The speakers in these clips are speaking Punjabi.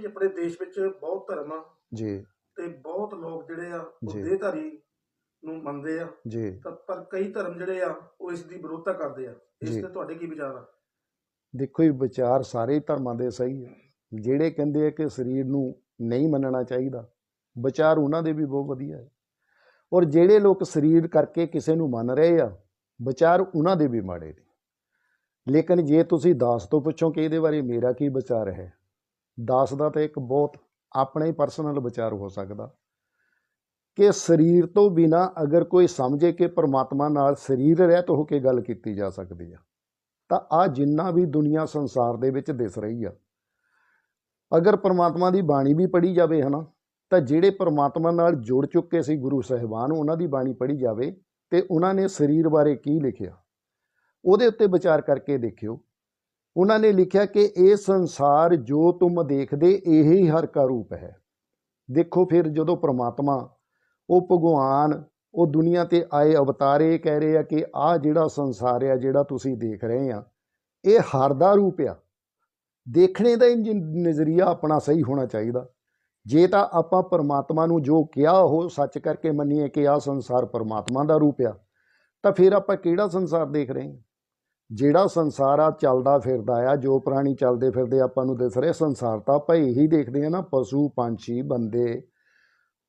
ਜੀ ਆਪਣੇ ਦੇਸ਼ ਵਿੱਚ ਬਹੁਤ ਧਰਮ ਆ। ਜੀ। ਤੇ ਬਹੁਤ ਲੋਕ ਜਿਹੜੇ ਆ ਉਹ ਜੀ। ਦੇਹਧਾਰੀ ਨੂੰ ਮੰਨਦੇ ਆ। ਜੀ। ਤਾਂ ਪਰ ਕਈ ਧਰਮ ਜਿਹੜੇ ਆ ਉਹ ਇਸ ਦੀ ਵਿਰੋਧਤਾ ਕਰਦੇ ਆ। ਇਸ ਜੀ। ਤੇ ਤੁਹਾਡੇ ਕੀ ਵਿਚਾਰ ਆ? ਦੇਖੋ ਇਹ ਵਿਚਾਰ ਸਾਰੇ ਧਰਮਾਂ ਦੇ ਸਹੀ ਆ। ਜਿਹੜੇ ਕਹਿੰਦੇ ਆ ਕਿ ਸਰੀਰ ਨੂੰ ਨਹੀਂ ਮੰਨਣਾ ਚਾਹੀਦਾ ਵਿਚਾਰ ਉਹਨਾਂ ਦੇ ਵੀ ਬਹੁਤ ਵਧੀਆ ਹੈ ਔਰ ਜਿਹੜੇ ਲੋਕ ਸਰੀਰ ਕਰਕੇ ਕਿਸੇ ਨੂੰ ਮੰਨ ਰਹੇ ਆ ਵਿਚਾਰ ਉਹਨਾਂ ਦੇ ਵੀ ਮਾੜੇ ਨੇ। ਲੇਕਿਨ ਜੇ ਤੁਸੀਂ ਦਾਸ ਤੋਂ ਪੁੱਛੋ ਕਿ ਇਹਦੇ ਬਾਰੇ ਮੇਰਾ ਕੀ ਵਿਚਾਰ ਹੈ? ਦਾਸ ਦਾ ਤਾਂ ਇੱਕ ਬਹੁਤ ਆਪਣਾ ਹੀ ਪਰਸਨਲ ਵਿਚਾਰ ਹੋ ਸਕਦਾ ਕਿ ਸਰੀਰ ਤੋਂ ਬਿਨਾ ਅਗਰ ਕੋਈ ਸਮਝੇ ਕਿ ਪਰਮਾਤਮਾ ਨਾਲ ਸਰੀਰ ਰਹਿਤ ਹੋ ਕੇ ਗੱਲ ਕੀਤੀ ਜਾ ਸਕਦੀ ਆ? ਤਾਂ ਆ ਜਿੰਨਾ ਵੀ ਦੁਨੀਆ ਸੰਸਾਰ ਦੇ ਵਿੱਚ ਦਿਸ ਰਹੀ ਆ। ਅਗਰ ਪਰਮਾਤਮਾ ਦੀ ਬਾਣੀ ਵੀ ਪੜ੍ਹੀ ਜਾਵੇ ਹਨਾ, ਤਾਂ ਜਿਹੜੇ ਪਰਮਾਤਮਾ ਨਾਲ ਜੁੜ ਚੁੱਕੇ ਸੀ ਗੁਰੂ ਸਾਹਿਬਾਨ, ਉਹਨਾਂ ਦੀ ਬਾਣੀ ਪੜ੍ਹੀ ਜਾਵੇ ਤੇ ਉਹਨਾਂ ਨੇ ਸਰੀਰ ਬਾਰੇ ਕੀ ਲਿਖਿਆ? ਉਹਦੇ ਉੱਤੇ ਵਿਚਾਰ ਕਰਕੇ ਦੇਖਿਓ। ਉਹਨਾਂ ਨੇ ਲਿਖਿਆ ਕਿ ਇਹ ਸੰਸਾਰ ਜੋ ਤੁਮ ਦੇਖਦੇ, ਇਹੀ ਹਰ ਕਾ ਰੂਪ ਹੈ। ਦੇਖੋ ਫਿਰ ਜਦੋਂ ਪ੍ਰਮਾਤਮਾ, ਉਹ ਭਗਵਾਨ, ਉਹ ਦੁਨੀਆ ਤੇ ਆਏ ਅਵਤਾਰੇ ਕਹਿ ਰਹੇ ਆ ਕਿ ਆਹ ਜਿਹੜਾ ਸੰਸਾਰ ਆ, ਜਿਹੜਾ ਤੁਸੀਂ ਦੇਖ ਰਹੇ ਆ, ਇਹ ਹਰ ਦਾ ਰੂਪ ਆ। ਦੇਖਣੇ ਦਾ ਹੀ ਨਜ਼ਰੀਆ ਆਪਣਾ ਸਹੀ ਹੋਣਾ ਚਾਹੀਦਾ। ਜੇ ਤਾਂ ਆਪਾਂ ਪਰਮਾਤਮਾ ਨੂੰ ਜੋ ਕਿਹਾ, ਉਹ ਸੱਚ ਕਰਕੇ ਮੰਨੀਏ ਕਿ ਆਹ ਸੰਸਾਰ ਪਰਮਾਤਮਾ ਦਾ ਰੂਪ ਆ, ਤਾਂ ਫਿਰ ਆਪਾਂ ਕਿਹੜਾ ਸੰਸਾਰ ਦੇਖ ਰਹੇ ਹਾਂ ਜਿਹੜਾ ਸੰਸਾਰ ਆ ਚੱਲਦਾ ਫਿਰਦਾ ਆ, ਜੋ ਪ੍ਰਾਣੀ ਚੱਲਦੇ ਫਿਰਦੇ ਆਪਾਂ ਨੂੰ ਦਿਸ ਰਹੇ, ਸੰਸਾਰ ਤਾਂ ਆਪਾਂ ਇਹੀ ਦੇਖਦੇ ਆ ਨਾ, ਪਸ਼ੂ, ਪੰਛੀ, ਬੰਦੇ,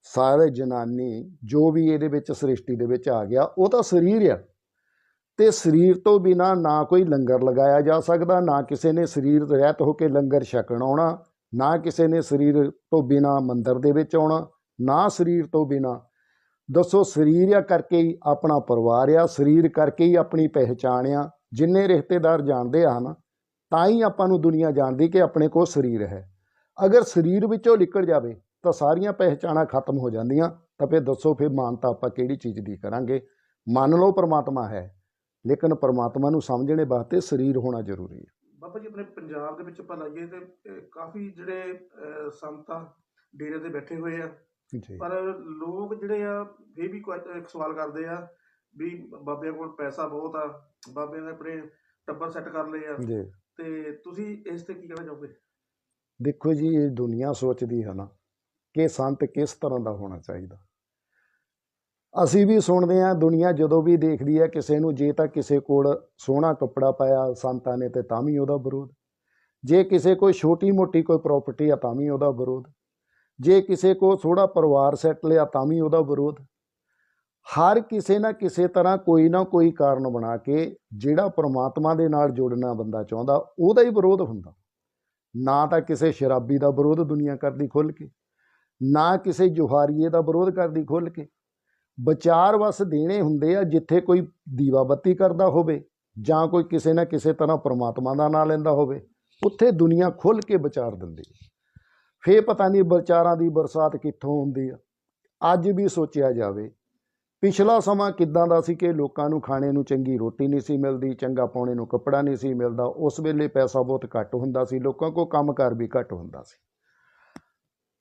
ਸਾਰੇ ਜਨਾਨੀ, ਜੋ ਵੀ ਇਹਦੇ ਵਿੱਚ ਸ੍ਰਿਸ਼ਟੀ ਦੇ ਵਿੱਚ ਆ ਗਿਆ, ਉਹ ਤਾਂ ਸਰੀਰ ਆ। ਤੇ ਸਰੀਰ ਤੋਂ ਬਿਨਾ ਨਾ ਕੋਈ ਲੰਗਰ ਲਗਾਇਆ ਜਾ ਸਕਦਾ, ਨਾ ਕਿਸੇ ਨੇ ਸਰੀਰ ਰਹਿਤ ਹੋ ਕੇ ਲੰਗਰ ਛਕਣ ਆਉਣਾ, ਨਾ ਕਿਸੇ ਨੇ ਸਰੀਰ ਤੋਂ ਬਿਨਾ ਮੰਦਰ ਦੇ ਵਿੱਚ ਆਉਣਾ, ਨਾ ਸਰੀਰ ਤੋਂ ਬਿਨਾ। ਦੱਸੋ, ਸਰੀਰ ਆ ਕਰਕੇ ਹੀ ਆਪਣਾ ਪਰਿਵਾਰ ਆ, ਸਰੀਰ ਕਰਕੇ ਹੀ ਆਪਣੀ ਪਹਿਚਾਣ ਆ। ਜਿੰਨੇ ਰਿਸ਼ਤੇਦਾਰ ਜਾਣਦੇ ਆ ਨਾ ਤਾਂ ਹੀ ਆਪਾਂ ਨੂੰ ਦੁਨੀਆ ਜਾਣਦੀ ਕਿ ਆਪਣੇ ਕੋਲ ਸਰੀਰ ਹੈ। ਅਗਰ ਸਰੀਰ ਵਿੱਚੋਂ ਨਿਕਲ ਜਾਵੇ ਤਾਂ ਸਾਰੀਆਂ ਪਹਿਚਾਣਾਂ ਖਤਮ ਹੋ ਜਾਂਦੀਆਂ ਤਾਂ ਫਿਰ ਦੱਸੋ ਫਿਰ ਮਾਨਤਾ ਆਪਾਂ ਕਿਹੜੀ ਚੀਜ਼ ਦੀ ਕਰਾਂਗੇ? ਮੰਨ ਲਓ ਪਰਮਾਤਮਾ ਹੈ ਲੇਕਿਨ ਪਰਮਾਤਮਾ ਨੂੰ ਸਮਝਣੇ ਵਾਸਤੇ ਸਰੀਰ ਹੋਣਾ ਜ਼ਰੂਰੀ ਹੈ। ਬਾਬਾ ਜੀ ਆਪਣੇ ਪੰਜਾਬ ਦੇ ਵਿੱਚ ਆਪਾਂ ਲਾਈਏ ਤੇ ਕਾਫੀ ਜਿਹੜੇ ਸੰਤ ਡੇਰੇ ਤੇ ਬੈਠੇ ਹੋਏ ਆ। ਪਰ ਲੋਕ ਜਿਹੜੇ ਆ ਇਹ ਵੀ ਇੱਕ ਸਵਾਲ ਕਰਦੇ ਆ ਵੀ ਬਾਬਿਆਂ ਕੋਲ ਪੈਸਾ ਬਹੁਤ ਆ ਬਾਬੇ ਨੇ ਆਪਣੇ ਟੱਬਰ ਸੈੱਟ ਕਰ ਲਏ ਆ। ਜੀ। ਤੇ ਤੁਸੀਂ ਇਸ ਤੇ ਕੀ ਕਹਿਣਾ ਚਾਹੋਗੇ? ਦੇਖੋ ਜੀ ਇਹ ਦੁਨੀਆ ਸੋਚਦੀ ਹੈ ਨਾ ਕਿ ਸੰਤ ਕਿਸ ਤਰ੍ਹਾਂ ਦਾ ਹੋਣਾ ਚਾਹੀਦਾ। ਅਸੀਂ ਵੀ ਸੁਣਦੇ ਹਾਂ ਦੁਨੀਆ ਜਦੋਂ ਵੀ ਦੇਖਦੀ ਹੈ ਕਿਸੇ ਨੂੰ ਜੇ ਤਾਂ ਕਿਸੇ ਕੋਲ ਸੋਹਣਾ ਕੱਪੜਾ ਪਾਇਆ ਸੰਤਾਂ ਨੇ ਤੇ ਤਾਂ ਵੀ ਉਹਦਾ ਵਿਰੋਧ। ਜੇ ਕਿਸੇ ਕੋਈ ਛੋਟੀ ਮੋਟੀ ਕੋਈ ਪ੍ਰਾਪਰਟੀ ਆ ਤਾਂ ਵੀ ਉਹਦਾ ਵਿਰੋਧ। ਜੇ ਕਿਸੇ ਕੋ ਥੋੜਾ ਪਰਿਵਾਰ ਸੈੱਟ ਲਿਆ ਤਾਂ ਵੀ ਉਹਦਾ ਵਿਰੋਧ। ਹਰ ਕਿਸੇ ਨਾ ਕਿਸੇ ਤਰ੍ਹਾਂ ਕੋਈ ਨਾ ਕੋਈ ਕਾਰਨ ਬਣਾ ਕੇ ਜਿਹੜਾ ਪ੍ਰਮਾਤਮਾ ਦੇ ਨਾਲ ਜੁੜਨਾ ਬੰਦਾ ਚਾਹੁੰਦਾ, ਉਹਦਾ ਹੀ ਵਿਰੋਧ ਹੁੰਦਾ। ਨਾ ਤਾਂ ਕਿਸੇ ਸ਼ਰਾਬੀ ਦਾ ਵਿਰੋਧ ਦੁਨੀਆ ਕਰਦੀ ਖੁੱਲ ਕੇ, ਨਾ ਕਿਸੇ ਜੁਹਾਰੀਏ ਦਾ ਵਿਰੋਧ ਕਰਦੀ ਖੁੱਲ ਕੇ। ਵਿਚਾਰ ਵਸ ਦੇਣੇ ਹੁੰਦੇ ਆ ਜਿੱਥੇ ਕੋਈ ਦੀਵਾ ਬੱਤੀ ਕਰਦਾ ਹੋਵੇ ਜਾਂ ਕੋਈ ਕਿਸੇ ਨਾ ਕਿਸੇ ਤਰ੍ਹਾਂ ਪ੍ਰਮਾਤਮਾ ਦਾ ਨਾਂ ਲੈਂਦਾ ਹੋਵੇ, ਉੱਥੇ ਦੁਨੀਆ ਖੁੱਲ ਕੇ ਵਿਚਾਰ ਦਿੰਦੀ ਹੈ ਫੇਰ ਪਤਾ ਨਹੀਂ ਵਿਚਾਰਾਂ ਦੀ ਬਰਸਾਤ ਕਿੱਥੋਂ ਹੁੰਦੀ ਆ। ਅੱਜ ਵੀ ਸੋਚਿਆ ਜਾਵੇ ਪਿਛਲਾ ਸਮਾਂ ਕਿੱਦਾਂ ਦਾ ਸੀ ਕਿ ਲੋਕਾਂ ਨੂੰ ਖਾਣੇ ਨੂੰ ਚੰਗੀ ਰੋਟੀ ਨਹੀਂ ਸੀ ਮਿਲਦੀ, ਚੰਗਾ ਪਾਉਣੇ ਨੂੰ ਕੱਪੜਾ ਨਹੀਂ ਸੀ ਮਿਲਦਾ, ਉਸ ਵੇਲੇ ਪੈਸਾ ਬਹੁਤ ਘੱਟ ਹੁੰਦਾ ਸੀ, ਲੋਕਾਂ ਕੋਲ ਕੰਮਕਾਰ ਵੀ ਘੱਟ ਹੁੰਦਾ ਸੀ।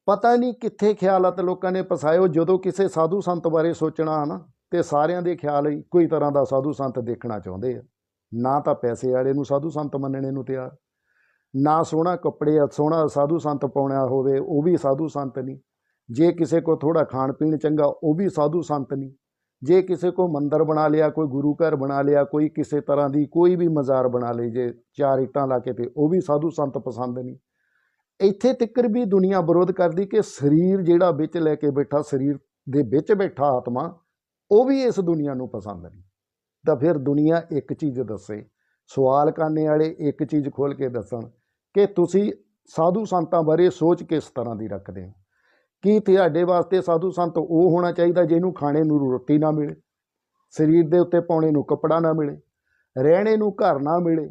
ਪਤਾ ਨਹੀਂ ਕਿੱਥੇ ਖਿਆਲਾਤ ਲੋਕਾਂ ਨੇ ਪਸਾਇਓ ਜਦੋਂ ਕਿਸੇ ਸਾਧੂ ਸੰਤ ਬਾਰੇ ਸੋਚਣਾ ਨਾ ਤੇ ਸਾਰਿਆਂ ਦੇ ਖਿਆਲ ਹੀ ਕੋਈ ਤਰ੍ਹਾਂ ਦਾ ਸਾਧੂ ਸੰਤ ਦੇਖਣਾ ਚਾਹੁੰਦੇ ਆ। ਨਾ ਤਾਂ ਪੈਸੇ ਵਾਲੇ ਨੂੰ ਸਾਧੂ ਸੰਤ ਮੰਨਣੇ ਨੂੰ ਤਿਆਰ, ਨਾ ਸੋਹਣਾ ਕੱਪੜੇ, ਸੋਹਣਾ ਸਾਧੂ ਸੰਤ ਪਾਉਣਾ ਹੋਵੇ, ਉਹ ਵੀ ਸਾਧੂ ਸੰਤ ਨਹੀਂ। ਜੇ ਕਿਸੇ ਕੋ ਥੋੜਾ ਖਾਣ ਪੀਣ ਚੰਗਾ, ਉਹ ਵੀ ਸਾਧੂ ਸੰਤ ਨਹੀਂ। ਜੇ ਕਿਸੇ ਕੋ ਮੰਦਰ ਬਣਾ ਲਿਆ, ਕੋਈ ਗੁਰੂ ਘਰ ਬਣਾ ਲਿਆ, ਕੋਈ ਕਿਸੇ ਤਰ੍ਹਾਂ ਦੀ ਕੋਈ ਵੀ ਮਜ਼ਾਰ ਬਣਾ ਲਈ, ਜੇ ਚਾਰ ਇੱਟਾਂ ਲਾ ਕੇ ਤੇ ਉਹ ਵੀ ਸਾਧੂ ਸੰਤ ਪਸੰਦ ਨਹੀਂ। ਇੱਥੇ ਤਿੱਕਰ ਵੀ ਦੁਨੀਆ ਵਿਰੋਧ ਕਰਦੀ ਕਿ ਸਰੀਰ ਜਿਹੜਾ ਵਿੱਚ ਲੈ ਕੇ ਬੈਠਾ, ਸਰੀਰ ਦੇ ਵਿੱਚ ਬੈਠਾ ਆਤਮਾ, ਉਹ ਵੀ ਇਸ ਦੁਨੀਆ ਨੂੰ ਪਸੰਦ ਨਹੀਂ। ਤਾਂ ਫਿਰ ਦੁਨੀਆ ਇੱਕ ਚੀਜ਼ ਦੱਸੇ। ਸਵਾਲ ਕਰਨੇ ਵਾਲੇ ਇੱਕ ਚੀਜ਼ ਖੋਲ ਕੇ ਦੱਸਣ ਕਿ ਤੁਸੀਂ ਸਾਧੂ ਸੰਤਾਂ ਬਾਰੇ ਸੋਚ ਕਿਸ ਤਰ੍ਹਾਂ ਦੀ ਰੱਖਦੇ ਹੋ? ਕੀ ਤੁਹਾਡੇ ਵਾਸਤੇ ਸਾਧੂ ਸੰਤ ਉਹ ਹੋਣਾ ਚਾਹੀਦਾ ਜਿਹਨੂੰ ਖਾਣੇ ਨੂੰ ਰੋਟੀ ਨਾ ਮਿਲੇ, ਸਰੀਰ ਦੇ ਉੱਤੇ ਪਾਉਣੇ ਨੂੰ ਕੱਪੜਾ ਨਾ ਮਿਲੇ, ਰਹਿਣੇ ਨੂੰ ਘਰ ਨਾ ਮਿਲੇ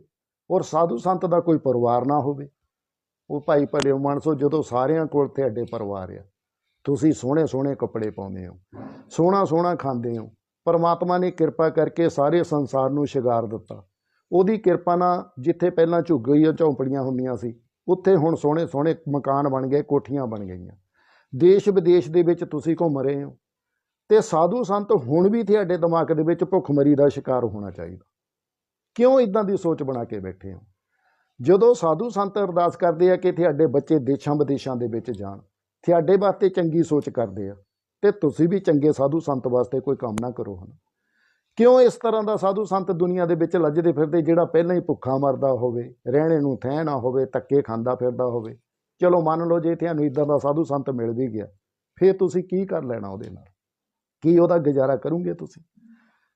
ਔਰ ਸਾਧੂ ਸੰਤ ਦਾ ਕੋਈ ਪਰਿਵਾਰ ਨਾ ਹੋਵੇ? ਉਹ ਭਾਈ ਭਲਿਓ ਮਨਸੋ, ਜਦੋਂ ਸਾਰਿਆਂ ਕੋਲ ਤੁਹਾਡੇ ਪਰਿਵਾਰ ਆ, ਤੁਸੀਂ ਸੋਹਣੇ ਸੋਹਣੇ ਕੱਪੜੇ ਪਾਉਂਦੇ ਹੋ ਸੋਹਣਾ ਸੋਹਣਾ ਖਾਂਦੇ ਹੋ, ਪਰਮਾਤਮਾ ਨੇ ਕਿਰਪਾ ਕਰਕੇ ਸਾਰੇ ਸੰਸਾਰ ਨੂੰ ਸ਼ਿੰਗਾਰ ਦਿੱਤਾ। ਉਹਦੀ ਕਿਰਪਾ ਨਾਲ ਜਿੱਥੇ ਪਹਿਲਾਂ ਝੁੱਗੀਆਂ ਝੌਂਪੜੀਆਂ ਹੁੰਦੀਆਂ ਸੀ, ਉੱਥੇ ਹੁਣ ਸੋਹਣੇ ਸੋਹਣੇ ਮਕਾਨ ਬਣ ਗਏ, ਕੋਠੀਆਂ ਬਣ ਗਈਆਂ। ਦੇਸ਼ ਵਿਦੇਸ਼ ਦੇ ਵਿੱਚ ਤੁਸੀਂ ਘੁੰਮ ਰਹੇ ਹੋ। ਤੇ ਸਾਧੂ ਸੰਤ ਹੁਣ ਵੀ ਤੁਹਾਡੇ ਦਿਮਾਗ ਦੇ ਵਿੱਚ ਭੁੱਖਮਰੀ ਦਾ ਸ਼ਿਕਾਰ ਹੋਣਾ ਚਾਹੀਦਾ। ਕਿਉਂ ਇਦਾਂ ਦੀ ਸੋਚ ਬਣਾ ਕੇ ਬੈਠੇ ਹੋ? ਜਦੋਂ ਸਾਧੂ ਸੰਤ ਅਰਦਾਸ ਕਰਦੇ ਆ ਕਿ ਤੁਹਾਡੇ ਬੱਚੇ ਦੇਸ਼ਾਂ ਵਿਦੇਸ਼ਾਂ ਦੇ ਵਿੱਚ ਜਾਣ, ਤੁਹਾਡੇ ਵਾਸਤੇ ਚੰਗੀ ਸੋਚ ਕਰਦੇ ਆ, ਤੇ ਤੁਸੀਂ ਵੀ ਚੰਗੇ ਸਾਧੂ ਸੰਤ ਵਾਸਤੇ ਕੋਈ ਕੰਮ ਨਾ ਕਰੋ ਹਨ। ਕਿਉਂ ਇਸ ਤਰ੍ਹਾਂ ਦਾ ਸਾਧੂ ਸੰਤ ਦੁਨੀਆ ਦੇ ਵਿੱਚ ਲੱਜਦੇ ਫਿਰਦੇ ਜਿਹੜਾ ਪਹਿਲਾਂ ਹੀ ਭੁੱਖਾ ਮਰਦਾ ਹੋਵੇ, ਰਹਿਣੇ ਨੂੰ ਥੈਂ ਨਾ ਹੋਵੇ, ਧੱਕੇ ਖਾਂਦਾ ਫਿਰਦਾ ਹੋਵੇ? ਚਲੋ ਮੰਨ ਲਓ ਜੇ ਤੁਹਾਨੂੰ ਇਦਾਂ ਦਾ ਸਾਧੂ ਸੰਤ ਮਿਲ ਵੀ ਗਿਆ, ਫਿਰ ਤੁਸੀਂ ਕੀ ਕਰ ਲੈਣਾ ਉਹਦੇ ਨਾਲ? ਕੀ ਉਹਦਾ ਗੁਜ਼ਾਰਾ ਕਰੋਗੇ ਤੁਸੀਂ?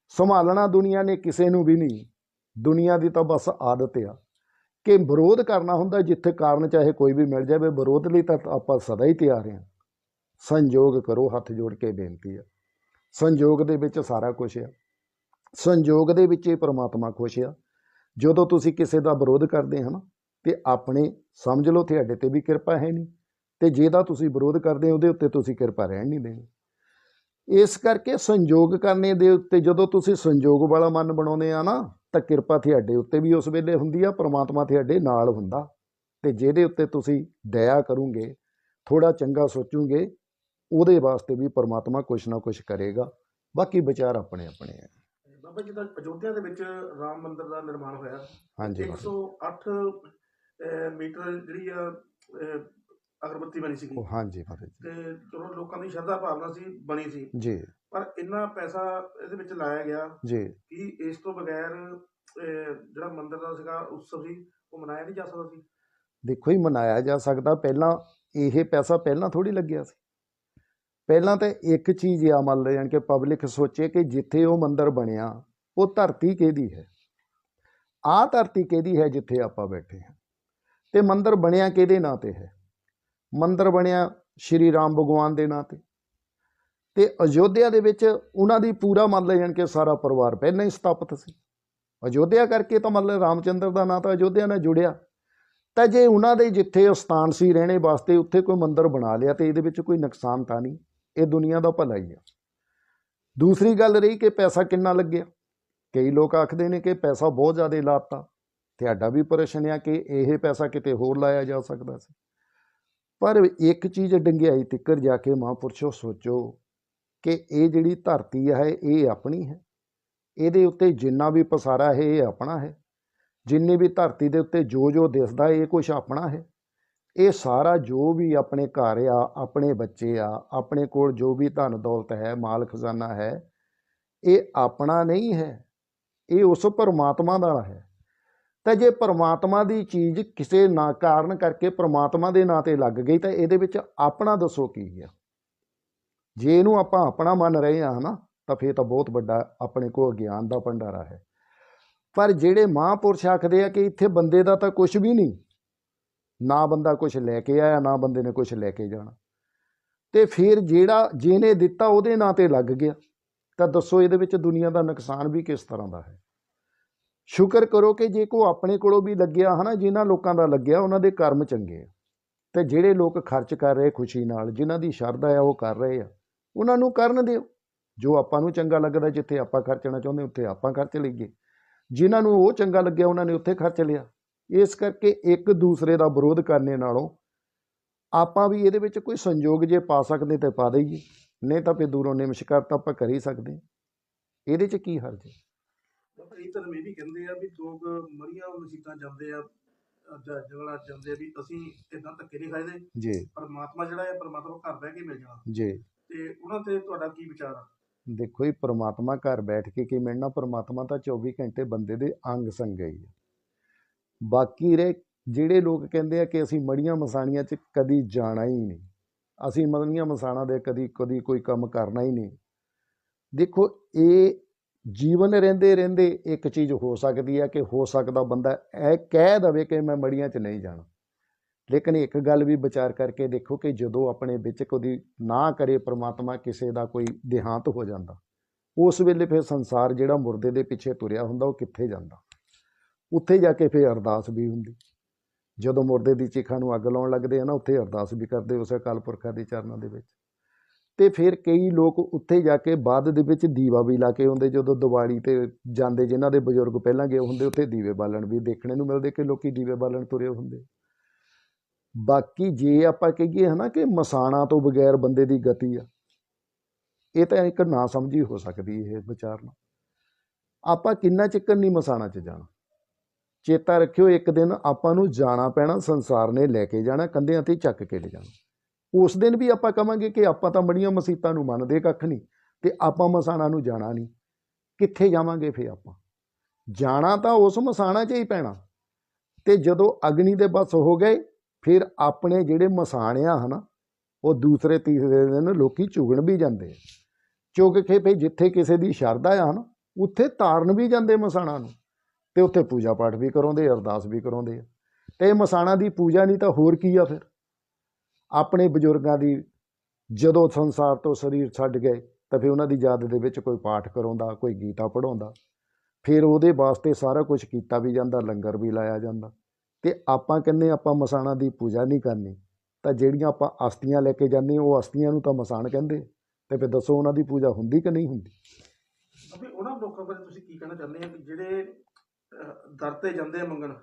ਸੰਭਾਲਣਾ ਦੁਨੀਆ ਨੇ ਕਿਸੇ ਨੂੰ ਵੀ ਨਹੀਂ। ਦੁਨੀਆ ਦੀ ਤਾਂ ਬਸ ਆਦਤ ਆ। ਕਿ ਵਿਰੋਧ ਕਰਨਾ ਹੁੰਦਾ ਜਿੱਥੇ ਕਾਰਨ ਚਾਹੇ ਕੋਈ ਵੀ ਮਿਲ ਜਾਵੇ, ਵਿਰੋਧ ਲਈ ਤਾਂ ਆਪਾਂ ਸਦਾ ਹੀ ਤਿਆਰ ਹਾਂ। ਸੰਯੋਗ ਕਰੋ, ਹੱਥ ਜੋੜ ਕੇ ਬੇਨਤੀ ਆ। ਸੰਯੋਗ ਦੇ ਵਿੱਚ ਸਾਰਾ ਕੁਝ ਆ। ਸੰਯੋਗ ਦੇ ਵਿੱਚ ਹੀ ਪ੍ਰਮਾਤਮਾ ਖੁਸ਼ ਆ। ਜਦੋਂ ਤੁਸੀਂ ਕਿਸੇ ਦਾ ਵਿਰੋਧ ਕਰਦੇ ਹਨ ਤੇ ਆਪਣੇ ਸਮਝ ਲਓ ਤੁਹਾਡੇ ਤੇ ਵੀ ਕਿਰਪਾ ਹੈ ਨਹੀਂ ਤੇ ਜਿਹਦਾ ਤੁਸੀਂ ਵਿਰੋਧ ਕਰਦੇ ਹੋ ਉਹਦੇ ਉੱਤੇ ਤੁਸੀਂ ਕਿਰਪਾ ਰਹਿਣ ਨਹੀਂ ਦੇਣੀ। ਇਸ ਕਰਕੇ ਸੰਯੋਗ ਕਰਨੇ ਦੇ ਉੱਤੇ ਜਦੋਂ ਤੁਸੀਂ ਸੰਯੋਗ ਵਾਲਾ ਮਨ ਬਣਾਉਂਦੇ ਆ ਨਾ ਤਾਂ ਕਿਰਪਾ ਤੁਹਾਡੇ ਉੱਤੇ ਵੀ ਉਸ ਵੇਲੇ ਹੁੰਦੀ ਆ ਪ੍ਰਮਾਤਮਾ ਤੁਹਾਡੇ ਨਾਲ ਹੁੰਦਾ। ਤੇ ਜਿਹਦੇ ਉੱਤੇ ਤੁਸੀਂ ਦਇਆ ਕਰੋਗੇ ਥੋੜਾ ਚੰਗਾ ਸੋਚੋਗੇ ਉਹਦੇ ਵਾਸਤੇ ਵੀ ਪ੍ਰਮਾਤਮਾ ਕੁਛ ਨਾ ਕੁਛ ਕਰੇਗਾ। ਬਾਕੀ ਵਿਚਾਰ ਆਪਣੇ ਆਪਣੇ ਆ। ਬਾਬਾ ਜੀ ਦਾ ਅਯੋਧਿਆ ਦੇ ਵਿੱਚ ਰਾਮ ਮੰਦਿਰ ਦਾ ਨਿਰਮਾਣ ਹੋਇਆ। ਹਾਂਜੀ ਬਾਬਾ। 108 ਅਹ, ਮੀਟਰ ਜਿਹੜੀ ਆ ਅਗਰਬੱਤੀ ਬਣੀ ਸੀਗੀ। ਉਹ ਹਾਂਜੀ ਮਾਤਾ ਜੀ। ਤੇ ਚਲੋ ਲੋਕਾਂ ਦੀ ਸ਼ਰਧਾ ਭਾਵਨਾ ਸੀ ਬਣੀ ਸੀ। ਜੀ। ਪਰ ਇੰਨਾ ਪੈਸਾ ਇਹਦੇ ਵਿੱਚ ਲਾਇਆ ਗਿਆ ਜੀ। ਕਿ ਇਸ ਤੋਂ ਬਗੈਰ ਜਿਹੜਾ ਮੰਦਿਰ ਦਾ ਸੀਗਾ ਉਤਸਵ ਸੀ ਉਹ ਮਨਾਇਆ ਨਹੀਂ ਜਾ ਸਕਦਾ ਸੀ। ਦੇਖੋ ਹੀ ਮਨਾਇਆ ਜਾ ਸਕਦਾ। ਪਹਿਲਾਂ ਇਹ ਪੈਸਾ ਪਹਿਲਾਂ ਥੋੜੀ ਲੱਗਿਆ ਸੀ। ਪਹਿਲਾਂ ਤਾਂ ਇੱਕ ਚੀਜ਼ ਆ ਮੰਨ ਲਓ ਜਾਣੀ ਕਿ ਪਬਲਿਕ ਸੋਚੇ ਕਿ ਜਿੱਥੇ ਉਹ ਮੰਦਿਰ ਬਣਿਆ ਉਹ ਧਰਤੀ ਕਿਹਦੀ ਹੈ? ਆਹ ਧਰਤੀ ਕਿਹਦੀ ਹੈ ਜਿੱਥੇ ਆਪਾਂ ਬੈਠੇ ਹਾਂ? ਤੇ ਮੰਦਰ ਬਣਿਆ ਕਿਹਦੇ ਨਾਂ ਤੇ ਹੈ? ਮੰਦਰ ਬਣਿਆ ਸ਼੍ਰੀ ਰਾਮ ਭਗਵਾਨ ਦੇ ਨਾਂ ਤੇ। ਤੇ ਅਯੋਧਿਆ ਦੇ ਵਿੱਚ ਉਹਨਾਂ ਦੀ ਪੂਰਾ ਮੰਨ ਲਓ ਜਾਣੀ ਕਿ ਸਾਰਾ ਪਰਿਵਾਰ ਪਹਿਲਾਂ ਹੀ ਸਥਾਪਿਤ ਸੀ। ਅਯੋਧਿਆ ਕਰਕੇ ਤਾਂ ਮੰਨ ਲਓ ਰਾਮਚੰਦਰ ਦਾ ਨਾਂ ਤਾਂ ਅਯੋਧਿਆ ਨਾਲ ਜੁੜਿਆ। ਤਾਂ ਜੇ ਉਹਨਾਂ ਦੇ ਜਿੱਥੇ ਉਹ ਸਥਾਨ ਸੀ ਰਹਿਣੇ ਵਾਸਤੇ ਉੱਥੇ ਕੋਈ ਮੰਦਰ ਬਣਾ ਲਿਆ ਤੇ ਇਹਦੇ ਵਿੱਚ ਕੋਈ ਨੁਕਸਾਨ ਤਾਂ ਨਹੀਂ। ਇਹ ਦੁਨੀਆ ਦਾ ਭਲਾ ਹੀ ਆ। ਦੂਸਰੀ ਗੱਲ ਰਹੀ ਕਿ ਪੈਸਾ ਕਿੰਨਾ ਲੱਗਿਆ। ਕਈ ਲੋਕ ਆਖਦੇ ਨੇ ਕਿ ਪੈਸਾ ਬਹੁਤ ਜ਼ਿਆਦਾ ਲਾਤਾ। ਤੁਹਾਡਾ ਵੀ ਪ੍ਰਸ਼ਨ ਆ ਕਿ ਇਹ ਪੈਸਾ ਕਿਤੇ ਹੋਰ ਲਾਇਆ ਜਾ ਸਕਦਾ ਸੀ। ਪਰ ਇੱਕ ਚੀਜ਼ ਡੰਗਿਆਈ ਤਿੱਕਰ ਜਾ ਕੇ ਮਹਾਂਪੁਰਸ਼ੋ ਸੋਚੋ ਕਿ ਇਹ ਜਿਹੜੀ ਧਰਤੀ ਹੈ ਇਹ ਆਪਣੀ ਹੈ। ਇਹਦੇ ਉੱਤੇ ਜਿੰਨਾ ਵੀ ਪਸਾਰਾ ਹੈ, ਇਹ ਆਪਣਾ ਹੈ। ਜਿੰਨੀ ਵੀ ਧਰਤੀ ਦੇ ਉੱਤੇ ਜੋ ਜੋ ਦਿਸਦਾ, ਇਹ ਕੁਝ ਆਪਣਾ ਹੈ। ਇਹ ਸਾਰਾ ਜੋ ਵੀ ਆਪਣੇ ਘਰ ਆ, ਆਪਣੇ ਬੱਚੇ ਆ, ਆਪਣੇ ਕੋਲ ਜੋ ਵੀ ਧਨ ਦੌਲਤ ਹੈ, ਮਾਲ ਖਜ਼ਾਨਾ ਹੈ, ਇਹ ਆਪਣਾ ਨਹੀਂ ਹੈ। ਇਹ ਉਸ ਪਰਮਾਤਮਾ ਦਾ ਹੈ। ਤਾਂ ਜੇ ਪਰਮਾਤਮਾ ਦੀ ਚੀਜ਼ ਕਿਸੇ ਨਾ ਕਾਰਨ ਕਰਕੇ ਪਰਮਾਤਮਾ ਦੇ ਨਾਂ ਤੇ ਲੱਗ ਗਈ ਤਾਂ ਇਹਦੇ ਵਿੱਚ ਆਪਣਾ ਦੱਸੋ ਕੀ ਹੈ? ਜੇ ਇਹਨੂੰ ਆਪਾਂ ਆਪਣਾ ਮੰਨ ਰਹੇ ਹਾਂ ਨਾ, ਤਾਂ ਫੇਰ ਤਾਂ ਬਹੁਤ ਵੱਡਾ ਆਪਣੇ ਕੋਲ ਗਿਆਨ ਦਾ ਭੰਡਾਰਾ ਹੈ। ਪਰ ਜਿਹੜੇ ਮਹਾਂਪੁਰਸ਼ ਆਖਦੇ ਆ ਕਿ ਇੱਥੇ ਬੰਦੇ ਦਾ ਤਾਂ ਕੁਝ ਵੀ ਨਹੀਂ, ਨਾ ਬੰਦਾ ਕੁਝ ਲੈ ਕੇ ਆਇਆ, ਨਾ ਬੰਦੇ ਨੇ ਕੁਝ ਲੈ ਕੇ ਜਾਣਾ। ਤੇ ਫਿਰ ਜਿਹੜਾ ਜਿਹਨੇ ਦਿੱਤਾ ਉਹਦੇ ਨਾਂ ਤੇ ਲੱਗ ਗਿਆ, ਤਾਂ ਦੱਸੋ ਇਹਦੇ ਵਿੱਚ ਦੁਨੀਆ ਦਾ ਨੁਕਸਾਨ ਵੀ ਕਿਸ ਤਰ੍ਹਾਂ ਦਾ ਹੈ? ਸ਼ੁਕਰ ਕਰੋ ਕਿ ਜੇ ਕੋ ਆਪਣੇ ਕੋਲੋਂ ਵੀ ਲੱਗਿਆ ਹਨਾ, ਜਿਨ੍ਹਾਂ ਲੋਕਾਂ ਦਾ ਲੱਗਿਆ, ਉਹਨਾਂ ਦੇ ਕਰਮ ਚੰਗੇ ਆ। ਤੇ ਜਿਹੜੇ ਲੋਕ ਖਰਚ ਕਰ ਰਹੇ ਖੁਸ਼ੀ ਨਾਲ, ਜਿਨ੍ਹਾਂ ਦੀ ਸ਼ਰਧਾ ਆ, ਉਹ ਕਰ ਰਹੇ ਆ। ਉਹਨਾਂ ਨੂੰ ਕਰਨ ਦਿਓ। ਜੋ ਆਪਾਂ ਨੂੰ ਚੰਗਾ ਲੱਗਦਾ, ਜਿੱਥੇ ਆਪਾਂ ਖਰਚਣਾ ਚਾਹੁੰਦੇ, ਉੱਥੇ ਆਪਾਂ ਖਰਚ ਲਈਏ। ਜਿਨ੍ਹਾਂ ਨੂੰ ਉਹ ਚੰਗਾ ਲੱਗਿਆ, ਉਹਨਾਂ ਨੇ ਉੱਥੇ ਖਰਚ ਲਿਆ। ਇਸ ਕਰਕੇ ਇੱਕ ਦੂਸਰੇ ਦਾ ਵਿਰੋਧ ਕਰਨੇ ਨਾਲੋਂ ਆਪਾਂ ਵੀ ਇਹਦੇ ਵਿੱਚ ਕੋਈ ਸੰਯੋਗ ਜੇ ਪਾ ਸਕਦੇ ਤੇ ਪਾ ਦਈਏ। ਨਹੀਂ ਤਾਂ ਫਿਰ ਦੂਰੋਂ ਨਿਮਸ਼ਕਾਰ ਤਾਂ ਆਪਾਂ ਕਰ ਹੀ ਸਕਦੇ। ਹਾਂ। ਇਹਦੇ 'ਚ ਕੀ ਹਰਜ ਹੈ? ਇਹ ਤਾਂ ਇਹ ਵੀ ਕਹਿੰਦੇ ਆ ਵੀ ਲੋਕ ਮਰੀਆਂ ਮਸੀਤਾਂ ਜਾਂਦੇ ਆ ਜੰਗਲਾਂ ਜਾਂਦੇ ਆ ਵੀ ਅਸੀਂ ਇਦਾਂ ਧੱਕੇ ਨਹੀਂ ਖਾਈਦੇ। ਜੀ। ਪਰਮਾਤਮਾ ਜਿਹੜਾ ਹੈ ਪਰਮਾਤਮਾ ਘਰ ਬਹਿ ਕੇ ਮਿਲ ਜਾਣਾ। ਜੀ। ਤੇ ਉਹਨਾਂ ਤੇ ਤੁਹਾਡਾ ਕੀ ਵਿਚਾਰ ਆ? ਦੇਖੋ ਇਹ ਪ੍ਰਮਾਤਮਾ ਘਰ ਬੈਠ ਕੇ ਕੀ ਮਿਲਣਾ ਪ੍ਰਮਾਤਮਾ ਤਾਂ 24 ਘੰਟੇ ਬੰਦੇ ਦੇ ਅੰਗ ਸੰਗ ਹੀ ਹੈ ਬਾਕੀ ਰੇ ਜਿਹੜੇ ਲੋਕ ਕਹਿੰਦੇ ਆ ਕਿ ਅਸੀਂ ਮੜੀਆਂ ਮਸਾਣੀਆਂ 'ਚ ਕਦੀ ਜਾਣਾ ਹੀ ਨਹੀਂ। ਅਸੀਂ ਮੜੀਆਂ ਮਸਾਣਾ ਦੇ ਕਦੀ ਕਦੀ ਕੋਈ ਕੰਮ ਕਰਨਾ ਹੀ ਨਹੀਂ। ਦੇਖੋ ਇਹ ਜੀਵਨ ਰਹਿੰਦੇ ਰਹਿੰਦੇ ਇੱਕ ਚੀਜ਼ ਹੋ ਸਕਦੀ ਹੈ ਕਿ ਹੋ ਸਕਦਾ ਬੰਦਾ ਇਹ ਕਹਿ ਦਵੇ ਕਿ ਮੈਂ ਮੜੀਆਂ 'ਚ ਨਹੀਂ ਜਾਣਾ। ਲੇਕਿਨ ਇੱਕ ਗੱਲ ਵੀ ਵਿਚਾਰ ਕਰਕੇ ਦੇਖੋ ਕਿ ਜਦੋਂ ਆਪਣੇ ਵਿੱਚ ਕਦੀ ਨਾ ਕਰੇ ਪ੍ਰਮਾਤਮਾ, ਕਿਸੇ ਦਾ ਕੋਈ ਦੇਹਾਂਤ ਹੋ ਜਾਂਦਾ, ਉਸ ਵੇਲੇ ਫਿਰ ਸੰਸਾਰ ਜਿਹੜਾ ਮੁਰਦੇ ਦੇ ਪਿੱਛੇ ਤੁਰਿਆ ਹੁੰਦਾ, ਉਹ ਕਿੱਥੇ ਜਾਂਦਾ? ਉੱਥੇ ਜਾ ਕੇ ਫਿਰ ਅਰਦਾਸ ਵੀ ਹੁੰਦੀ। ਜਦੋਂ ਮੁਰਦੇ ਦੀ ਚਿਖਾ ਨੂੰ ਅੱਗ ਲਾਉਣ ਲੱਗਦੇ ਆ ਨਾ, ਉੱਥੇ ਅਰਦਾਸ ਵੀ ਕਰਦੇ ਉਸ ਅਕਾਲ ਪੁਰਖਾਂ ਦੇ ਚਰਨਾਂ ਦੇ ਵਿੱਚ। ਅਤੇ ਫਿਰ ਕਈ ਲੋਕ ਉੱਥੇ ਜਾ ਕੇ ਬਾਅਦ ਦੇ ਵਿੱਚ ਦੀਵਾ ਵੀ ਲਾ ਕੇ ਆਉਂਦੇ, ਜਦੋਂ ਦੀਵਾਲੀ ਤੇ ਜਾਂਦੇ ਜਿਨ੍ਹਾਂ ਦੇ ਬਜ਼ੁਰਗ ਪਹਿਲਾਂ ਗਏ ਹੁੰਦੇ, ਉੱਥੇ ਦੀਵੇ ਬਾਲਣ ਵੀ ਦੇਖਣੇ ਨੂੰ ਮਿਲਦੇ ਕਿ ਲੋਕੀ ਦੀਵੇ ਬਾਲਣ ਤੁਰੇ ਹੁੰਦੇ। ਬਾਕੀ ਜੇ ਆਪਾਂ ਕਹੀਏ ਹਨਾ ਕਿ ਮਸਾਣਾ ਤੋਂ ਬਗੈਰ ਬੰਦੇ ਦੀ ਗਤੀ ਆ, ਇਹ ਤਾਂ ਇੱਕ ਨਾ ਸਮਝੀ ਹੋ ਸਕਦੀ ਇਹ ਵਿਚਾਰਨਾ ਆਪਾਂ ਕਿੰਨਾ ਚਿਕਰ ਨਹੀਂ ਮਸਾਣਾ 'ਚ ਜਾਣਾ? ਚੇਤਾ ਰੱਖਿਓ ਇੱਕ ਦਿਨ ਆਪਾਂ ਨੂੰ ਜਾਣਾ ਪੈਣਾ, ਸੰਸਾਰ ਨੇ ਲੈ ਕੇ ਜਾਣਾ, ਕੰਧਿਆਂ ਤੇ ਚੱਕ ਕੇ ਲੈ ਜਾਣਾ। ਉਸ ਦਿਨ ਵੀ ਆਪਾਂ ਕਵਾਂਗੇ ਕਿ ਆਪਾਂ ਤਾਂ ਬੜੀਆਂ ਮਸੀਤਾਂ ਨੂੰ ਮੰਨਦੇ ਕੱਖ ਨਹੀਂ। ਤੇ ਆਪਾਂ ਮਸਾਣਾ ਨੂੰ ਜਾਣਾ ਨਹੀਂ। ਕਿੱਥੇ ਜਾਵਾਂਗੇ ਫੇ ਆਪਾਂ? ਜਾਣਾ ਤਾਂ ਉਸ ਮਸਾਣਾ 'ਚ ਹੀ ਪੈਣਾ। ਤੇ ਜਦੋਂ ਅਗਨੀ ਦੇ ਬਸ ਹੋ ਗਏ, ਫਿਰ ਆਪਣੇ ਜਿਹੜੇ ਮਸਾਣਿਆ ਹਨ, ਉਹ ਦੂਸਰੇ, ਤੀਸਰੇ ਦਿਨ ਲੋਕੀ ਚੁਗਣ ਵੀ ਜਾਂਦੇ ਚੁਗ ਕੇ ਭਈ ਜਿੱਥੇ ਕਿਸੇ ਦੀ ਸ਼ਰਧਾ ਆ ਹਨ, ਉੱਥੇ ਤਾਰਨ ਵੀ ਜਾਂਦੇ ਮਸਾਣਾ ਨੂੰ। ਤੇ ਉੱਥੇ ਪੂਜਾ ਪਾਠ ਵੀ ਕਰਾਉਂਦੇ, ਅਰਦਾਸ ਵੀ ਕਰਾਉਂਦੇ ਆ। ਤੇ ਇਹ ਮਸਾਣਾ ਦੀ ਪੂਜਾ ਨਹੀਂ ਤਾਂ ਹੋਰ ਕੀ ਆ ਫਿਰ? ਆਪਣੇ ਬਜ਼ੁਰਗਾਂ ਦੀ ਜਦੋਂ ਸੰਸਾਰ ਤੋਂ ਸਰੀਰ ਛੱਡ ਗਏ ਤਾਂ ਫਿਰ ਉਹਨਾਂ ਦੀ ਯਾਦ ਦੇ ਵਿੱਚ ਕੋਈ ਪਾਠ ਕਰਾਉਂਦਾ, ਕੋਈ ਗੀਤਾ ਪੜਾਉਂਦਾ ਫਿਰ ਉਹਦੇ ਵਾਸਤੇ ਸਾਰਾ ਕੁਝ ਕੀਤਾ ਵੀ ਜਾਂਦਾ, ਲੰਗਰ ਵੀ ਲਾਇਆ ਜਾਂਦਾ। ਤੇ ਆਪਾਂ ਕਹਿੰਦੇ ਆਪਾਂ ਮਸਾਣਾ ਦੀ ਪੂਜਾ ਨਹੀਂ ਕਰਨੀ। ਤਾਂ ਜਿਹੜੀਆਂ ਆਪਾਂ ਅਸਤੀਆਂ ਲੈ ਕੇ ਜਾਂਦੇ, ਉਹ ਅਸਤੀਆਂ ਨੂੰ ਤਾਂ ਮਸਾਣ ਕਹਿੰਦੇ। ਤੇ ਫਿਰ ਦੱਸੋ ਉਹਨਾਂ ਦੀ ਪੂਜਾ ਹੁੰਦੀ ਕਿ ਨਹੀਂ ਹੁੰਦੀ? ਅਭੀ ਉਹਨਾਂ ਲੋਕਾਂ ਬਾਰੇ ਤੁਸੀਂ ਕੀ ਕਹਿਣਾ ਚਾਹੁੰਦੇ ਆ ਕਿ ਜਿਹੜੇ ਦਰ ਤੇ ਜਾਂਦੇ ਆ ਮੰਗਣ,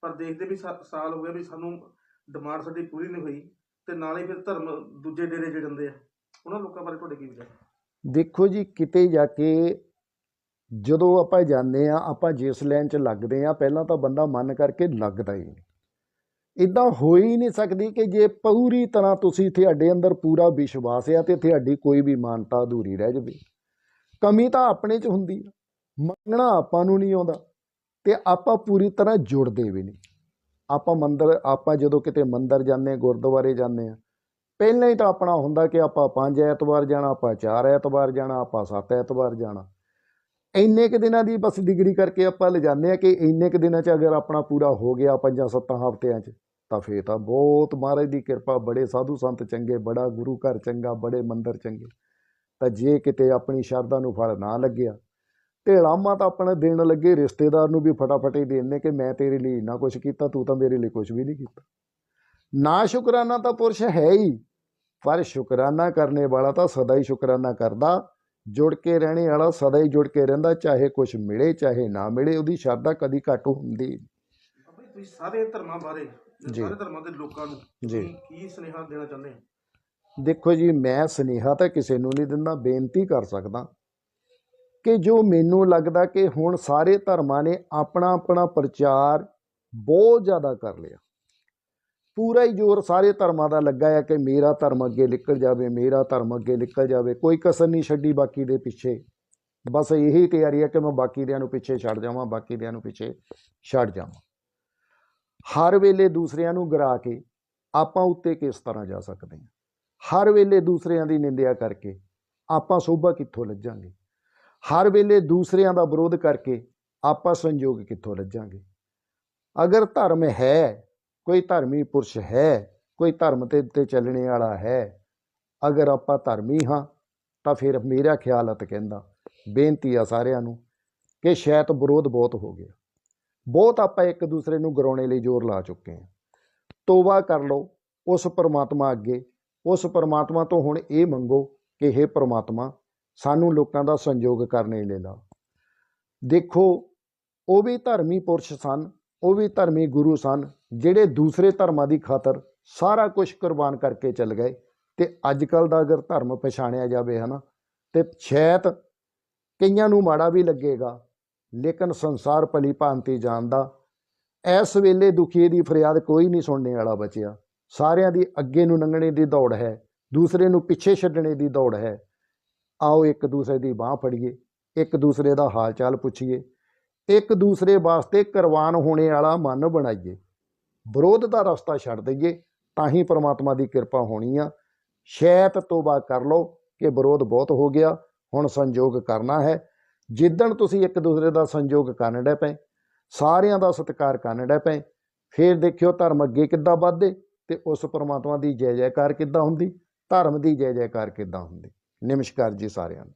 ਪਰ ਦੇਖਦੇ ਵੀ ਸਾ- ਸਾਲ ਹੋ ਗਿਆ ਵੀ ਸਾਨੂੰ ਡਿਮਾਂਡ ਸਾਡੀ ਪੂਰੀ ਨਹੀਂ ਹੋਈ। ਤੇ ਨਾਲ ਹੀ ਫਿਰ ਧਰਮ ਦੂਜੇ ਡੇਰੇ 'ਚ ਜਾਂਦੇ ਆ। ਉਹਨਾਂ ਲੋਕਾਂ ਬਾਰੇ ਤੁਹਾਡੇ ਕੀ ਵਿਚਾਰ? ਦੇਖੋ ਜੀ, ਕਿਤੇ ਜਾ ਕੇ ਜਦੋਂ ਆਪਾਂ ਜਾਂਦੇ ਆ, ਆਪਾਂ ਜਿਸ ਲਾਈਨ 'ਚ ਲੱਗਦੇ ਆ, ਪਹਿਲਾਂ ਤਾਂ ਬੰਦਾ ਮਨ ਕਰਕੇ ਲੱਗਦਾ ਹੀ ਨਹੀਂ। ਇਦਾਂ ਹੋ ਹੀ ਨਹੀਂ ਸਕਦੀ ਕਿ ਜੇ ਪੂਰੀ ਤਰ੍ਹਾਂ ਤੁਸੀਂ ਤੁਹਾਡੇ ਅੰਦਰ ਪੂਰਾ ਵਿਸ਼ਵਾਸ ਆ ਤੇ ਤੁਹਾਡੀ ਕੋਈ ਵੀ ਮਾਨਤਾ ਅਧੂਰੀ ਰਹਿ ਜਾਵੇ। ਕਮੀ ਤਾਂ ਆਪਣੇ 'ਚ ਹੁੰਦੀ ਆ। ਮੰਗਣਾ ਆਪਾਂ ਨੂੰ ਨਹੀਂ ਆਉਂਦਾ ਤੇ ਆਪਾਂ ਪੂਰੀ ਤਰ੍ਹਾਂ ਜੁੜਦੇ ਵੀ ਨਹੀਂ। ਆਪਾਂ ਮੰਦਰ, ਆਪਾਂ ਜਦੋਂ ਕਿਤੇ ਮੰਦਰ ਜਾਂਦੇ ਗੁਰਦੁਆਰੇ ਜਾਂਦੇ ਆ ਪਹਿਲਾਂ ਹੀ ਤਾਂ ਆਪਣਾ ਹੁੰਦਾ ਕਿ ਆਪਾਂ ਪੰਜ ਐਤਵਾਰ ਜਾਣਾ, ਆਪਾਂ ਚਾਰ ਐਤਵਾਰ ਜਾਣਾ, ਆਪਾਂ ਸੱਤ ਐਤਵਾਰ ਜਾਣਾ। ਇੰਨੇ ਕੁ ਦਿਨਾਂ ਦੀ ਬਸ ਡਿਗਰੀ ਕਰਕੇ ਆਪਾਂ ਲਿਜਾਂਦੇ ਆ ਕਿ ਇੰਨੇ ਕੁ ਦਿਨਾਂ 'ਚ ਅਗਰ ਆਪਣਾ ਪੂਰਾ ਹੋ ਗਿਆ ਪੰਜਾਂ ਸੱਤਾਂ ਹਫ਼ਤਿਆਂ 'ਚ, ਤਾਂ ਫੇਰ ਤਾਂ ਬਹੁਤ ਮਹਾਰਾਜ ਦੀ ਕਿਰਪਾ, ਬੜੇ ਸਾਧੂ ਸੰਤ ਚੰਗੇ, ਬੜਾ ਗੁਰੂ ਘਰ ਚੰਗਾ, ਬੜੇ ਮੰਦਰ ਚੰਗੇ। ਤਾਂ ਜੇ ਕਿਤੇ ਆਪਣੀ ਸ਼ਰਧਾ ਨੂੰ ਫਲ ਨਾ ਲੱਗਿਆ ਤੇ ਲਾਮਾ ਤਾਂ ਆਪਣਾ ਦੇਣ ਲੱਗੇ ਰਿਸ਼ਤੇਦਾਰ ਨੂੰ ਵੀ ਫਟਾਫਟ ਹੀ ਦੇ ਦਿੰਦੇ ਕਿ ਮੈਂ ਤੇਰੇ ਲਈ ਇੰਨਾ ਕੁਝ ਕੀਤਾ ਤੂੰ ਤਾਂ ਮੇਰੇ ਲਈ ਕੁਝ ਵੀ ਨਹੀਂ ਕੀਤਾ। ਨਾ ਸ਼ੁਕਰਾਨਾ ਤਾਂ ਪੁਰਸ਼ ਹੈ ਹੀ ਪਰ ਸ਼ੁਕਰਾਨਾ ਕਰਨੇ ਵਾਲਾ ਤਾਂ ਸਦਾ ਹੀ ਸ਼ੁਕਰਾਨਾ ਕਰਦਾ। ਜੁੜ ਕੇ ਰਹਿਣੇ ਵਾਲਾ ਸਦਾ ਹੀ ਜੁੜ ਕੇ ਰਹਿੰਦਾ ਚਾਹੇ ਕੁਝ ਮਿਲੇ ਚਾਹੇ ਨਾ ਮਿਲੇ ਉਹਦੀ ਸ਼ਰਧਾ ਕਦੀ ਘੱਟ ਹੁੰਦੀ ਤੁਸੀਂ ਸਾਰੇ ਧਰਮਾਂ ਬਾਰੇ ਜੀ। ਸਾਰੇ ਧਰਮਾਂ ਦੇ ਲੋਕਾਂ ਨੂੰ ਜੀ। ਕੀ- ਕੀ ਸੁਨੇਹਾ ਦੇਣਾ ਚਾਹੁੰਦੇ ਆ ਦੇਖੋ ਜੀ ਮੈਂ ਸੁਨੇਹਾ ਤਾਂ ਕਿਸੇ ਨੂੰ ਨਹੀਂ ਦਿੰਦਾ ਬੇਨਤੀ ਕਰ ਸਕਦਾ। ਕਿ ਜੋ ਮੈਨੂੰ ਲੱਗਦਾ ਕਿ ਹੁਣ ਸਾਰੇ ਧਰਮਾਂ ਨੇ ਆਪਣਾ ਆਪਣਾ ਪ੍ਰਚਾਰ ਬਹੁਤ ਜ਼ਿਆਦਾ ਕਰ ਲਿਆ। ਪੂਰਾ ਹੀ ਜ਼ੋਰ ਸਾਰੇ ਧਰਮਾਂ ਦਾ ਲੱਗਾ ਹੈ ਕਿ ਮੇਰਾ ਧਰਮ ਅੱਗੇ ਨਿਕਲ ਜਾਵੇ, ਮੇਰਾ ਧਰਮ ਅੱਗੇ ਨਿਕਲ ਜਾਵੇ, ਕੋਈ ਕਸਰ ਨਹੀਂ ਛੱਡੀ ਬਾਕੀ ਦੇ ਪਿੱਛੇ। ਬਸ ਇਹੀ ਤਿਆਰੀ ਹੈ ਕਿ ਮੈਂ ਬਾਕੀ ਦਿਆਂ ਨੂੰ ਪਿੱਛੇ ਛੱਡ ਜਾਵਾਂ ਬਾਕੀ ਦਿਆਂ ਨੂੰ ਪਿੱਛੇ ਛੱਡ ਜਾਵਾਂ। ਹਰ ਵੇਲੇ ਦੂਸਰਿਆਂ ਨੂੰ ਗਰਾ ਕੇ ਆਪਾਂ ਉੱਤੇ ਕਿਸ ਤਰ੍ਹਾਂ ਜਾ ਸਕਦੇ ਹਾਂ? ਹਰ ਵੇਲੇ ਦੂਸਰਿਆਂ ਦੀ ਨਿੰਦਿਆ ਕਰਕੇ ਆਪਾਂ ਸੋਭਾ ਕਿੱਥੋਂ ਲੱਜਾਂਗੇ? ਹਰ ਵੇਲੇ ਦੂਸਰਿਆਂ ਦਾ ਵਿਰੋਧ ਕਰਕੇ ਆਪਾਂ ਸੰਯੋਗ ਕਿੱਥੋਂ ਲੱਜਾਂਗੇ? ਅਗਰ ਧਰਮ ਹੈ, ਕੋਈ ਧਰਮੀ ਪੁਰਸ਼ ਹੈ, ਕੋਈ ਧਰਮ ਤੇ ਉੱਤੇ ਚੱਲਣੇ ਵਾਲਾ ਹੈ, ਅਗਰ ਆਪਾਂ ਧਰਮੀ ਹਾਂ, ਤਾਂ ਫਿਰ ਮੇਰਾ ਖਿਆਲ ਖਿਆਲਤ ਕਹਿੰਦਾ, ਬੇਨਤੀ ਆ ਸਾਰਿਆਂ ਨੂੰ ਕਿ ਸ਼ਾਇਦ ਵਿਰੋਧ ਬਹੁਤ ਹੋ ਗਿਆ। ਬਹੁਤ ਆਪਾਂ ਇੱਕ ਦੂਸਰੇ ਨੂੰ ਗਰਾਉਣੇ ਲਈ ਜ਼ੋਰ ਲਾ ਚੁੱਕੇ ਹਾਂ। ਤੋਬਾ ਕਰ ਲਓ, ਉਸ ਪਰਮਾਤਮਾ ਅੱਗੇ, ਉਸ ਪਰਮਾਤਮਾ ਤੋਂ ਹੁਣ ਇਹ ਮੰਗੋ ਕਿ हे ਪਰਮਾਤਮਾ ਸਾਨੂੰ ਲੋਕਾਂ ਦਾ ਸੰਯੋਗ ਕਰਨੇ ਲਈ ਲਾ। ਦੇਖੋ, ਉਹ ਵੀ ਧਰਮੀ ਪੁਰਸ਼ ਸਨ, ਉਹ ਵੀ ਧਰਮੀ ਗੁਰੂ ਸਨ, ਜਿਹੜੇ ਦੂਸਰੇ ਧਰਮਾਂ ਦੀ ਖਾਤਰ ਸਾਰਾ ਕੁਝ ਕੁਰਬਾਨ ਕਰਕੇ ਚੱਲ ਗਏ। ਤੇ ਅੱਜ ਕੱਲ ਦਾ ਅਗਰ ਧਰਮ ਪਛਾਣਿਆ ਜਾਵੇ, ਹਨਾ, ਤੇ ਸ਼ਾਇਦ ਕਈਆਂ ਨੂੰ ਮਾੜਾ ਵੀ ਲੱਗੇਗਾ, ਲੇਕਿਨ ਸੰਸਾਰ ਭਲੀ ਭਾਂਤੀ ਜਾਣਦਾ। ਇਸ ਵੇਲੇ ਦੁਖੀ ਦੀ ਫਰਿਆਦ ਕੋਈ ਨਹੀਂ ਸੁਣਨੇ ਵਾਲਾ ਬਚਿਆ। ਸਾਰਿਆਂ ਦੀ ਅੱਗੇ ਨੂੰ ਲੰਘਣੇ ਦੀ ਦੌੜ ਹੈ, ਦੂਸਰੇ ਨੂੰ ਪਿੱਛੇ ਛੱਡਣੇ ਦੀ ਦੌੜ ਹੈ। ਆਓ ਇੱਕ ਦੂਸਰੇ ਦੀ ਬਾਹ ਫੜੀਏ, ਇੱਕ ਦੂਸਰੇ ਦਾ ਹਾਲ ਚਾਲ ਪੁੱਛੀਏ, ਇੱਕ ਦੂਸਰੇ ਵਾਸਤੇ ਕੁਰਬਾਨ ਹੋਣੇ ਵਾਲਾ ਮਨ ਬਣਾਈਏ। ਵਿਰੋਧ ਦਾ ਰਸਤਾ ਛੱਡ ਦਈਏ, ਤਾਂ ਹੀ ਪ੍ਰਮਾਤਮਾ ਦੀ ਕਿਰਪਾ ਹੋਣੀ ਆ। ਸ਼ੈਤ ਤੋਬਾ ਕਰ ਲਓ ਕਿ ਵਿਰੋਧ ਬਹੁਤ ਹੋ ਗਿਆ, ਹੁਣ ਸੰਯੋਗ ਕਰਨਾ ਹੈ। ਜਿੱਦਣ ਤੁਸੀਂ ਇੱਕ ਦੂਸਰੇ ਦਾ ਸੰਯੋਗ ਕਰਨ ਡੇ ਪਏ, ਸਾਰਿਆਂ ਦਾ ਸਤਿਕਾਰ ਕਰਨ ਡੇ ਪਏ, ਫਿਰ ਦੇਖਿਓ ਧਰਮ ਅੱਗੇ ਕਿੱਦਾਂ ਵੱਧਦੇ ਤੇ ਉਸ ਪਰਮਾਤਮਾ ਦੀ ਜੈ ਜੈਕਾਰ ਕਿੱਦਾਂ ਹੁੰਦੀ, ਧਰਮ ਦੀ ਜੈ ਜੈਕਾਰ ਕਿੱਦਾਂ ਹੁੰਦੀ। ਨਮਸਕਾਰ ਜੀ ਸਾਰਿਆਂ ਨੂੰ।